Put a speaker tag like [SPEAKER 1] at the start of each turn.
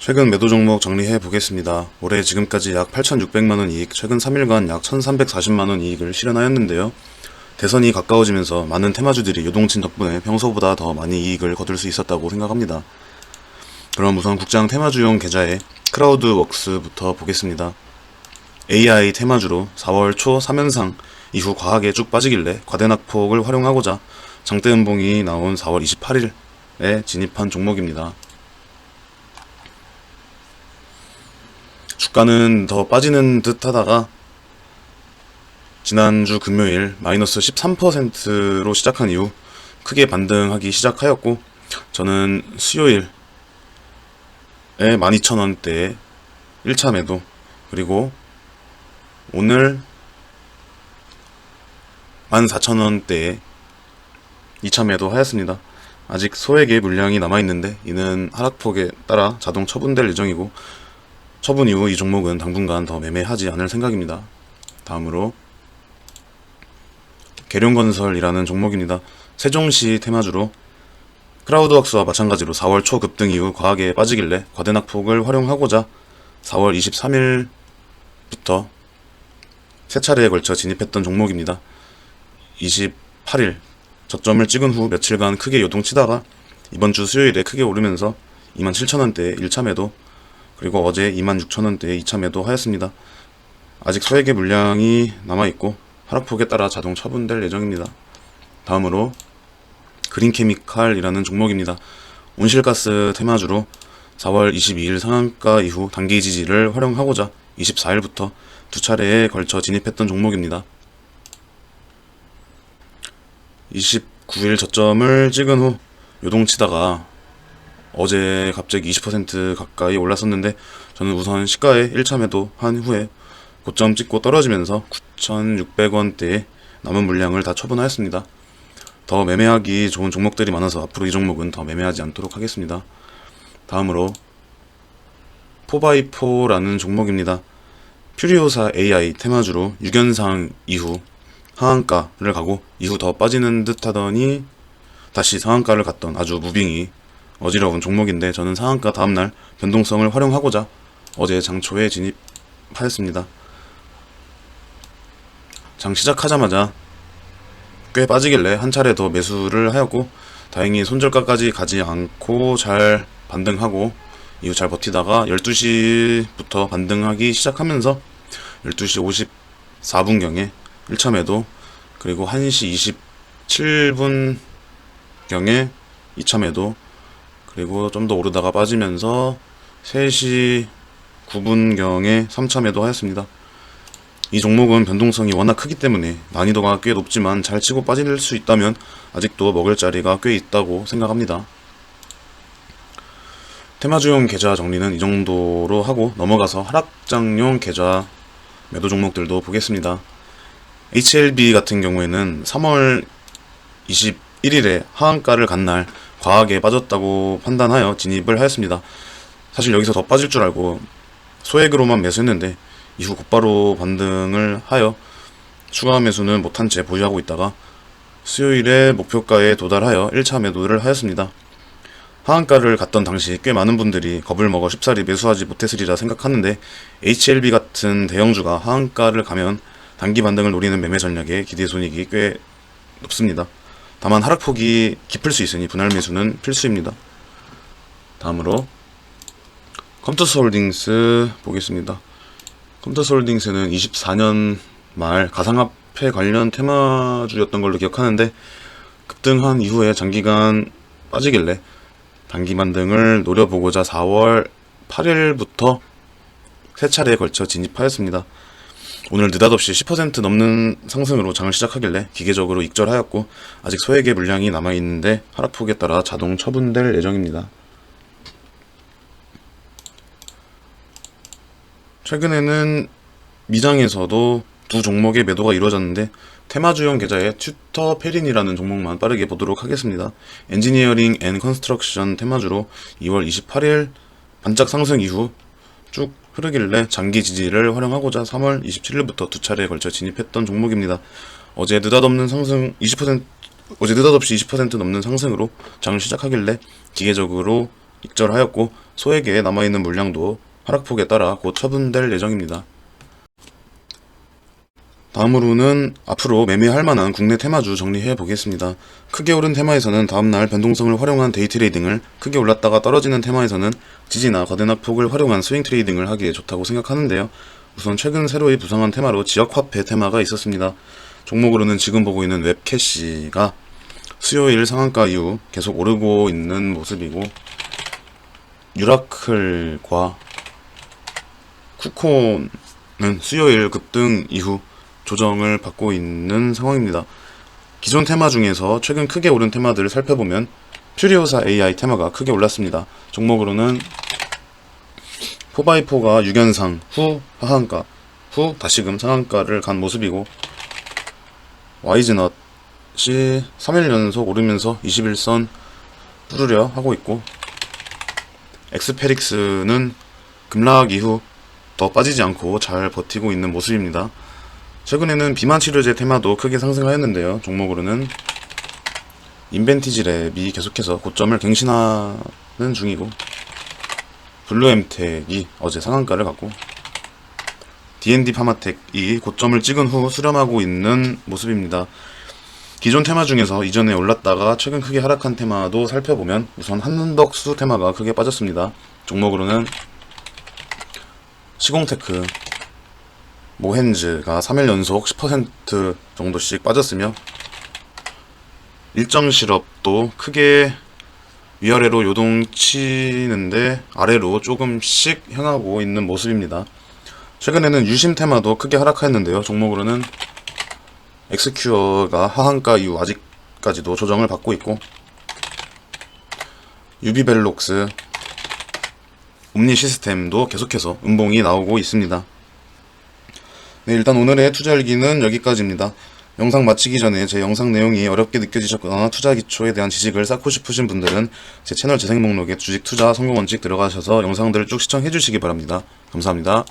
[SPEAKER 1] 최근 매도 종목 정리해 보겠습니다. 올해 지금까지 약 8,600만원 이익, 최근 3일간 약 1,340만원 이익을 실현하였는데요. 대선이 가까워지면서 많은 테마주들이 요동친 덕분에 평소보다 더 많이 이익을 거둘 수 있었다고 생각합니다. 그럼 우선 국장 테마주용 계좌의 크라우드웍스부터 보겠습니다. AI 테마주로 4월 초 3연상 이후 과하게 쭉 빠지길래 과대낙폭을 활용하고자 장대 음봉이 나온 4월 28일에 진입한 종목입니다. 주가는 더 빠지는 듯 하다가 지난주 금요일 마이너스 13%로 시작한 이후 크게 반등하기 시작하였고 저는 수요일에 12,000원대에 1차 매도 그리고 오늘 14,000원대에 2차 매도 하였습니다. 아직 소액의 물량이 남아있는데 이는 하락폭에 따라 자동 처분될 예정이고 처분 이후 이 종목은 당분간 더 매매하지 않을 생각입니다. 다음으로 계룡건설이라는 종목입니다. 세종시 테마주로 크라우드웍스와 마찬가지로 4월 초 급등 이후 과하게 빠지길래 과대낙폭을 활용하고자 4월 23일부터 세 차례에 걸쳐 진입했던 종목입니다. 28일 저점을 찍은 후 며칠간 크게 요동치다가 이번 주 수요일에 크게 오르면서 27,000원대에 1차 매도 그리고 어제 26,000원대에 2차 매도 하였습니다. 아직 소액의 물량이 남아있고 하락폭에 따라 자동 처분될 예정입니다. 다음으로 그린케미칼이라는 종목입니다. 온실가스 테마주로 4월 22일 상한가 이후 단기 지지를 활용하고자 24일부터 두 차례에 걸쳐 진입했던 종목입니다. 29일 저점을 찍은 후 요동치다가 어제 갑자기 20% 가까이 올랐었는데 저는 우선 시가에 1차 매도 한 후에 고점 찍고 떨어지면서 9,600원대에 남은 물량을 다 처분하였습니다. 더 매매하기 좋은 종목들이 많아서 앞으로 이 종목은 더 매매하지 않도록 하겠습니다. 다음으로 4x4라는 종목입니다. 퓨리오사 AI 테마주로 6연상 이후 하한가를 가고 이후 더 빠지는 듯 하더니 다시 상한가를 갔던 아주 무빙이 어지러운 종목인데 저는 상한가 다음날 변동성을 활용하고자 어제 장초에 진입하였습니다. 장 시작하자마자 꽤 빠지길래 한 차례 더 매수를 하였고 다행히 손절가까지 가지 않고 잘 반등하고 이후 잘 버티다가 12시부터 반등하기 시작하면서 12시 54분경에 1차 매도 그리고 1시 27분경에 2차 매도 그리고 좀 더 오르다가 빠지면서 3시 9분경에 3차 매도 하였습니다. 이 종목은 변동성이 워낙 크기 때문에 난이도가 꽤 높지만 잘 치고 빠질 수 있다면 아직도 먹을 자리가 꽤 있다고 생각합니다. 테마주용 계좌 정리는 이 정도로 하고 넘어가서 하락장용 계좌 매도 종목들도 보겠습니다. HLB 같은 경우에는 3월 21일에 하한가를 간 날 과하게 빠졌다고 판단하여 진입을 하였습니다. 사실 여기서 더 빠질 줄 알고 소액으로만 매수했는데 이후 곧바로 반등을 하여 추가 매수는 못한 채 보유하고 있다가 수요일에 목표가에 도달하여 1차 매도를 하였습니다. 하한가를 갔던 당시 꽤 많은 분들이 겁을 먹어 쉽사리 매수하지 못했으리라 생각하는데 HLB 같은 대형주가 하한가를 가면 단기 반등을 노리는 매매 전략에 기대 손익이 꽤 높습니다. 다만 하락폭이 깊을 수 있으니 분할 매수는 필수입니다. 다음으로 컴투스 홀딩스 보겠습니다. 컴투스 홀딩스는 24년 말 가상화폐 관련 테마주였던 걸로 기억하는데 급등한 이후에 장기간 빠지길래 단기 반등을 노려보고자 4월 8일부터 세 차례에 걸쳐 진입하였습니다. 오늘 느닷없이 10% 넘는 상승으로 장을 시작하길래 기계적으로 익절하였고 아직 소액의 물량이 남아있는데 하락폭에 따라 자동 처분될 예정입니다. 최근에는 미장에서도 두 종목의 매도가 이루어졌는데 테마주용 계좌의 튜터 페린이라는 종목만 빠르게 보도록 하겠습니다. 엔지니어링 앤 컨스트럭션 테마주로 2월 28일 반짝 상승 이후 쭉 흐르길래 장기 지지를 활용하고자 3월 27일부터 두 차례에 걸쳐 진입했던 종목입니다. 어제 느닷없는 상승 20% 어제 느닷없이 20% 넘는 상승으로 장을 시작하길래 기계적으로 익절하였고 소액에 남아있는 물량도 하락폭에 따라 곧 처분될 예정입니다. 다음으로는 앞으로 매매할 만한 국내 테마주 정리해 보겠습니다. 크게 오른 테마에서는 다음날 변동성을 활용한 데이 트레이딩을, 크게 올랐다가 떨어지는 테마에서는 지지나 거대나 폭을 활용한 스윙 트레이딩을 하기에 좋다고 생각하는데요. 우선 최근 새로이 부상한 테마로 지역화폐 테마가 있었습니다. 종목으로는 지금 보고 있는 웹캐시가 수요일 상한가 이후 계속 오르고 있는 모습이고 유라클과 쿠콘은 수요일 급등 이후 조정을 받고 있는 상황입니다. 기존 테마 중에서 최근 크게 오른 테마들을 살펴보면 퓨리오사 AI 테마가 크게 올랐습니다. 종목으로는 4x4가 6연상 후 하한가 후 다시금 상한가를 간 모습이고 와이즈넛이 3일 연속 오르면서 21선 뚫으려 하고 있고 엑스페릭스는 급락 이후 더 빠지지 않고 잘 버티고 있는 모습입니다. 최근에는 비만 치료제 테마도 크게 상승하였는데요. 종목으로는 인벤티지 랩이 계속해서 고점을 갱신하는 중이고 블루엠텍이 어제 상한가를 갖고 D&D 파마텍이 고점을 찍은 후 수렴하고 있는 모습입니다. 기존 테마 중에서 이전에 올랐다가 최근 크게 하락한 테마도 살펴보면 우선 한덕수 테마가 크게 빠졌습니다. 종목으로는 시공테크, 모헨즈가 3일 연속 10% 정도씩 빠졌으며 일정 실업도 크게 위아래로 요동치는데 아래로 조금씩 향하고 있는 모습입니다. 최근에는 유심 테마도 크게 하락하였는데요. 종목으로는 엑스큐어가 하한가 이후 아직까지도 조정을 받고 있고 유비벨록스 옴니 시스템도 계속해서 음봉이 나오고 있습니다. 네, 일단 오늘의 투자 일기는 여기까지입니다. 영상 마치기 전에 제 영상 내용이 어렵게 느껴지셨거나 투자 기초에 대한 지식을 쌓고 싶으신 분들은 제 채널 재생 목록에 주식 투자 성공 원칙 들어가셔서 영상들을 쭉 시청해 주시기 바랍니다. 감사합니다.